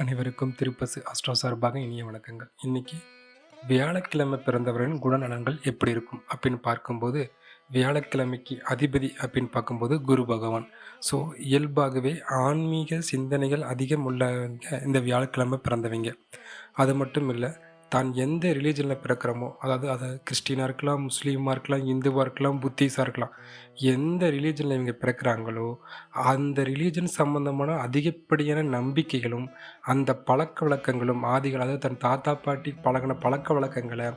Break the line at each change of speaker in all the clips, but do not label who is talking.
அனைவருக்கும் திருப்பசு அஸ்ட்ரோ சார்பாக இனிய வணக்கங்கள். இன்னைக்கு வியாழக்கிழமை பிறந்தவரின் குணநலன்கள் எப்படி இருக்கும் அப்படின்னு பார்க்கும்போது வியாழக்கிழமைக்கு அதிபதி அப்படின்னு பார்க்கும்போது குரு பகவான். ஸோ இயல்பாகவே ஆன்மீக சிந்தனைகள் அதிகம் உள்ளவங்க இந்த வியாழக்கிழமை பிறந்தவங்க. அது மட்டும் இல்லை தான் எந்த ரிலீஜனில் பிறக்கிறோமோ அதாவது அதை கிறிஸ்டினாக இருக்கலாம் முஸ்லீமாக இருக்கலாம் இந்துவாக இருக்கலாம் புத்திஸாக இருக்கலாம் எந்த ரிலீஜனில் இவங்க பிறக்கிறாங்களோ அந்த ரிலீஜன் சம்பந்தமான அதிகப்படியான நம்பிக்கைகளும் அந்த பழக்க வழக்கங்களும் ஆதிகள் அதாவது தன் தாத்தா பாட்டி பழகின பழக்க வழக்கங்களை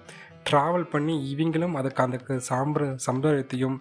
ட்ராவல் பண்ணி இவங்களும் அதுக்கு அந்த சாம்பிர சம்பிரதாயத்தையும்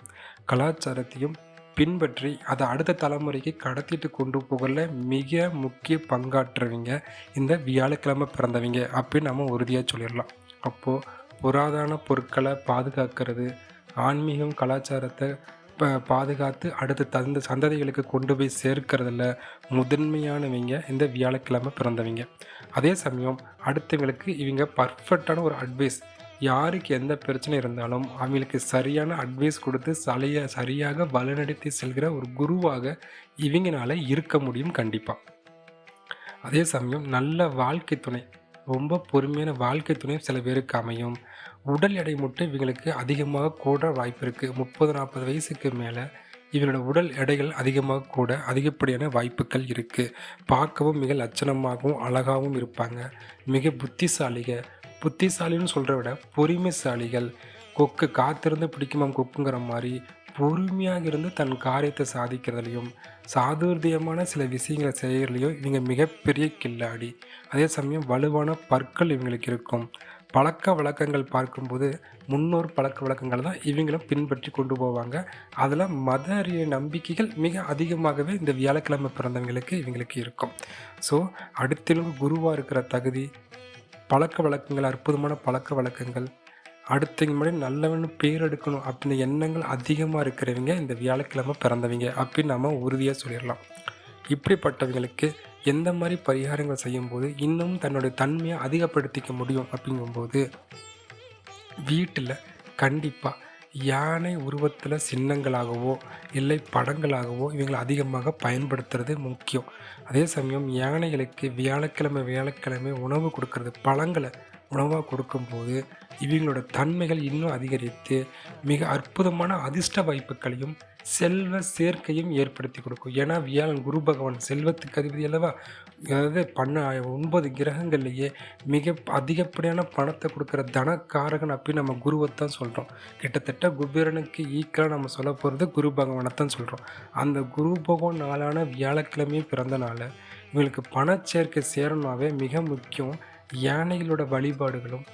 கலாச்சாரத்தையும் பின்பற்றி அதை அடுத்த தலைமுறைக்கு கடத்திட்டு கொண்டு போகல மிக முக்கிய பங்காற்றுறவங்க இந்த வியாழக்கிழமை பிறந்தவங்க அப்படின்னு நம்ம உறுதியாக சொல்லிடலாம். அப்போது புராதன பொருட்களை பாதுகாக்கிறது ஆன்மீகம் கலாச்சாரத்தை ப- பாதுகாத்து அடுத்த தந்த சந்ததிகளுக்கு கொண்டு போய் சேர்க்கறதுல முதன்மையானவங்க இந்த வியாழக்கிழமை பிறந்தவங்க. அதே சமயம் அடுத்தவங்களுக்கு இவங்க பர்ஃபெக்டான ஒரு அட்வைஸ் யாருக்கு எந்த பிரச்சனை இருந்தாலும் அவங்களுக்கு சரியான அட்வைஸ் கொடுத்து சலைய சரியாக வழிநடத்தி செல்கிற ஒரு குருவாக இவங்கனால இருக்க முடியும் கண்டிப்பாக அதே சமயம் நல்ல வாழ்க்கை துணை ரொம்ப பொறுமையான வாழ்க்கை துணை சில பேருக்கு அமையும். உடல் எடை மட்டும் இவங்களுக்கு அதிகமாக கூட வாய்ப்பு இருக்குது முப்பது நாற்பது வயசுக்கு மேலே இவங்களோட உடல் எடைகள் அதிகமாக கூட அதிகப்படியான வாய்ப்புகள் இருக்குது பார்க்கவும் மிக லட்சணமாகவும் அழகாகவும் இருப்பாங்க. மிக புத்திசாலிக புத்திசாலின்னு சொல்கிறத விட பொறுமைசாலிகள். கொக்கு காத்திருந்து பிடிக்குமாம் கொக்குங்கிற மாதிரி பொறுமையாக இருந்து தன் காரியத்தை சாதிக்கிறதுலையும் சாதுர்தியமான சில விஷயங்களை செய்கிறதுலையும் இவங்க மிகப்பெரிய கில்லாடி. அதே சமயம் வலுவான பற்கள் இவங்களுக்கு இருக்கும். பழக்க வழக்கங்கள் பார்க்கும்போது முன்னோர் பழக்க வழக்கங்கள் தான் இவங்களும் பின்பற்றி கொண்டு போவாங்க. அதில் மத அறிய நம்பிக்கைகள் மிக அதிகமாகவே இந்த வியாழக்கிழமை பிறந்தவங்களுக்கு இவங்களுக்கு இருக்கும். ஸோ அடுத்திலும் குருவாக இருக்கிற தகுதி பழக்க வழக்கங்கள் அற்புதமான பழக்க வழக்கங்கள். அடுத்தவங்க முன்னாடி நல்லவன்னு பேர் எடுக்கணும் அப்படின்னு எண்ணங்கள் அதிகமாக இருக்கிறவங்க இந்த வியாழக்கிழமை பிறந்தவங்க அப்படின்னு நம்ம உறுதியாக சொல்லிடலாம். இப்படிப்பட்டவங்களுக்கு எந்த மாதிரி பரிகாரங்கள் செய்யும்போது இன்னும் தன்னுடைய தன்மையை அதிகப்படுத்திக்க முடியும் அப்படிங்கும்போது வீட்டில் கண்டிப்பாக யானை உருவத்தில் சின்னங்களாகவோ இல்லை படங்களாகவோ இவங்களை அதிகமாக பயன்படுத்துறது முக்கியம். அதே சமயம் யானைகளுக்கு வியாழக்கிழமை வியாழக்கிழமை உணவு கொடுக்கறது பழங்களை உணவாக கொடுக்கும்போது இவங்களோட தன்மைகள் இன்னும் அதிகரித்து மிக அற்புதமான அதிர்ஷ்ட வாய்ப்புகளையும் செல்வ சேர்க்கையும் ஏற்படுத்தி கொடுக்கும். ஏன்னா வியாழன் குரு பகவான் செல்வத்துக்கு அதிபதி அல்லவா? அதாவது பண்ண ஒன்பது கிரகங்கள்லேயே மிக அதிகப்படியான பணத்தை கொடுக்குற தனக்காரகன் அப்படின்னு நம்ம குருவை தான் சொல்கிறோம் கிட்டத்தட்ட குபேரனுக்கு ஈக்கலாக நம்ம சொல்ல போகிறது குரு பகவானை தான் சொல்கிறோம் அந்த குரு பகவான் நாளான வியாழக்கிழமையும் பிறந்தனால இவங்களுக்கு பணச்சேர்க்கை சேரணுனாவே மிக முக்கியம். யானைகளோட வழிபாடுகளும்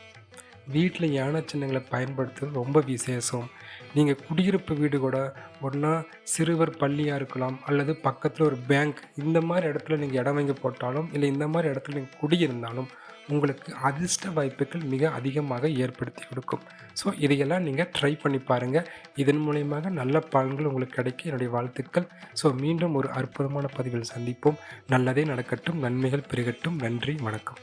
வீட்டில் யானை சின்னங்களை பயன்படுத்துறது ரொம்ப விசேஷம். நீங்கள் குடியிருப்பு வீடு கூட ஒன்றா சிறுவர் பள்ளியாக இருக்கலாம் அல்லது பக்கத்தில் ஒரு பேங்க் இந்த மாதிரி இடத்துல நீங்கள் இடம் வாங்கி போட்டாலும் இல்லை இந்த மாதிரி இடத்துல நீங்கள் குடியிருந்தாலும் உங்களுக்கு அதிர்ஷ்ட வாய்ப்புகள் மிக அதிகமாக ஏற்படுத்தி கொடுக்கும். ஸோ இதையெல்லாம் நீங்கள் ட்ரை பண்ணி பாருங்கள் இதன் மூலயமாக நல்ல பலன்கள் உங்களுக்கு கிடைக்க என்னுடைய வாழ்த்துக்கள். ஸோ மீண்டும் ஒரு அற்புதமான பதிவில் சந்திப்போம். நல்லதே நடக்கட்டும் நன்மைகள் பெருகட்டும். நன்றி வணக்கம்.